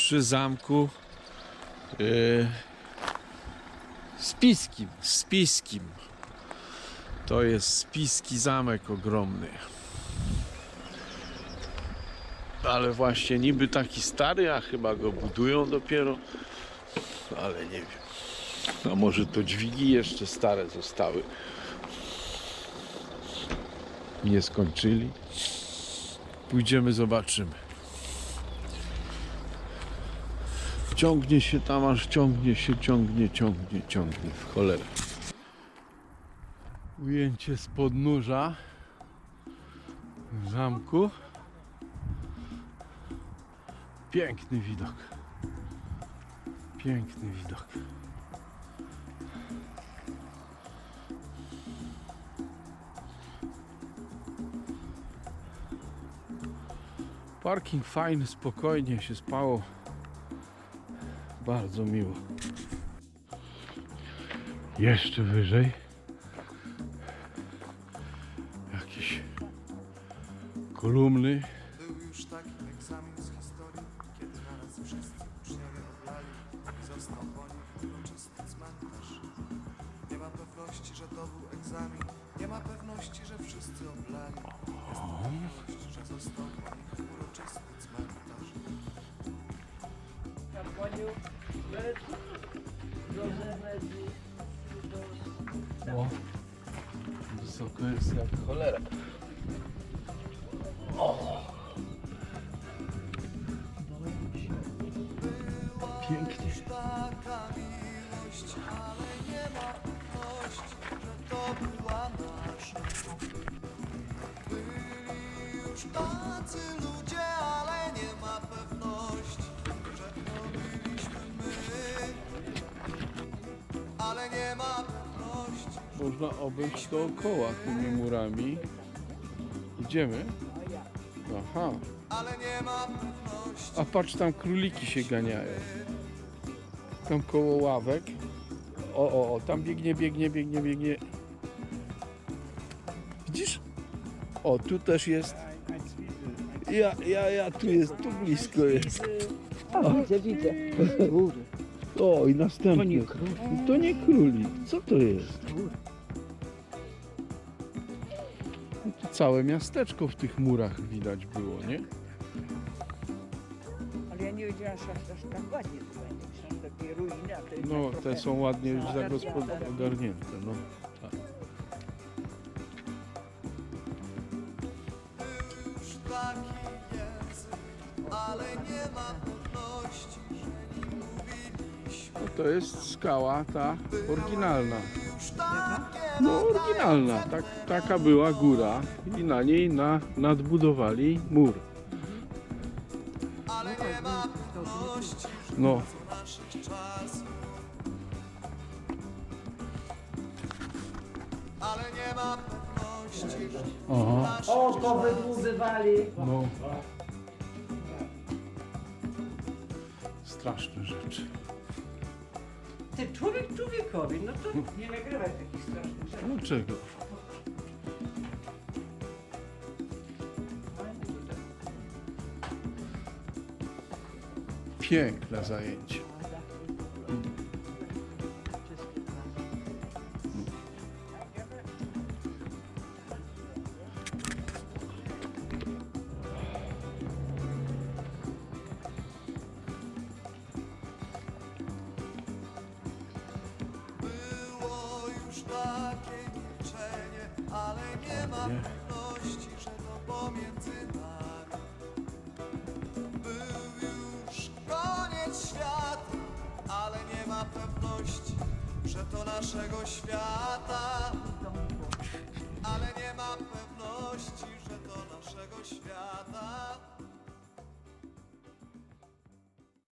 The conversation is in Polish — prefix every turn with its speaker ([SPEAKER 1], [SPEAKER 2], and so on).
[SPEAKER 1] przy zamku yy, Spiskim. Spiskim. To jest Spiski zamek ogromny. Ale właśnie niby taki stary, a chyba go budują dopiero. Ale nie wiem. A może to dźwigi jeszcze stare zostały. Nie skończyli. Pójdziemy, zobaczymy. Ciągnie się tam, aż ciągnie się, ciągnie, ciągnie, ciągnie. W cholerę. Ujęcie z podnóża zamku. Piękny widok. Piękny widok. Parking fajny, spokojnie się spało. Bardzo miło. Jeszcze wyżej. Jakieś kolumny.
[SPEAKER 2] Był już taki egzamin z historii, kiedy naraz wszyscy uczniowie oblali został po nim uroczysty cmentarz. Nie ma pewności, że to był egzamin, nie ma pewności, że wszyscy oblali. Jest pewność, że został po nich uroczysty cmentarz.
[SPEAKER 1] O, wysoko jest jak cholera. O. Pięknie.
[SPEAKER 2] Tacy ludzie,
[SPEAKER 1] Można obejść dookoła tymi murami. Idziemy? Aha. A patrz, tam króliki się ganiają. Tam koło ławek. O, o, o, tam biegnie, biegnie, biegnie, biegnie. Widzisz? O, tu też jest. Ja, ja, ja, tu jest, tu blisko jest.
[SPEAKER 3] Widzę, widzę. Kurde,
[SPEAKER 1] O, i następny.
[SPEAKER 3] to nie król.
[SPEAKER 1] To nie królik. Co to jest? To całe miasteczko w tych murach widać było, nie?
[SPEAKER 3] Ale ja nie wiedziałam, że aż tak ładnie to będzie. Są takie ruiny, a to jest
[SPEAKER 1] No,
[SPEAKER 3] tak
[SPEAKER 1] te są ładnie już
[SPEAKER 3] zagarnięte.
[SPEAKER 1] zagospod- ogarnięte, no. Tak.
[SPEAKER 2] już taki język, ale nie ma pewności, że nim mówiliśmy.
[SPEAKER 1] No to jest skała ta oryginalna. No oryginalna, tak, taka była góra i na niej na, nadbudowali mur. No.
[SPEAKER 2] Ale nie ma pewności,
[SPEAKER 1] aha,
[SPEAKER 3] O, to wybudowali.
[SPEAKER 1] no. Straszne rzeczy.
[SPEAKER 3] Ty człowiek człowiekowi, no to nie nagrywaj takich strasznych rzeczy.
[SPEAKER 1] Dlaczego? Piękne zajęcie.
[SPEAKER 2] Ale nie ma pewności, że to pomiędzy nami. Był już koniec świata, ale nie ma pewności, że to naszego świata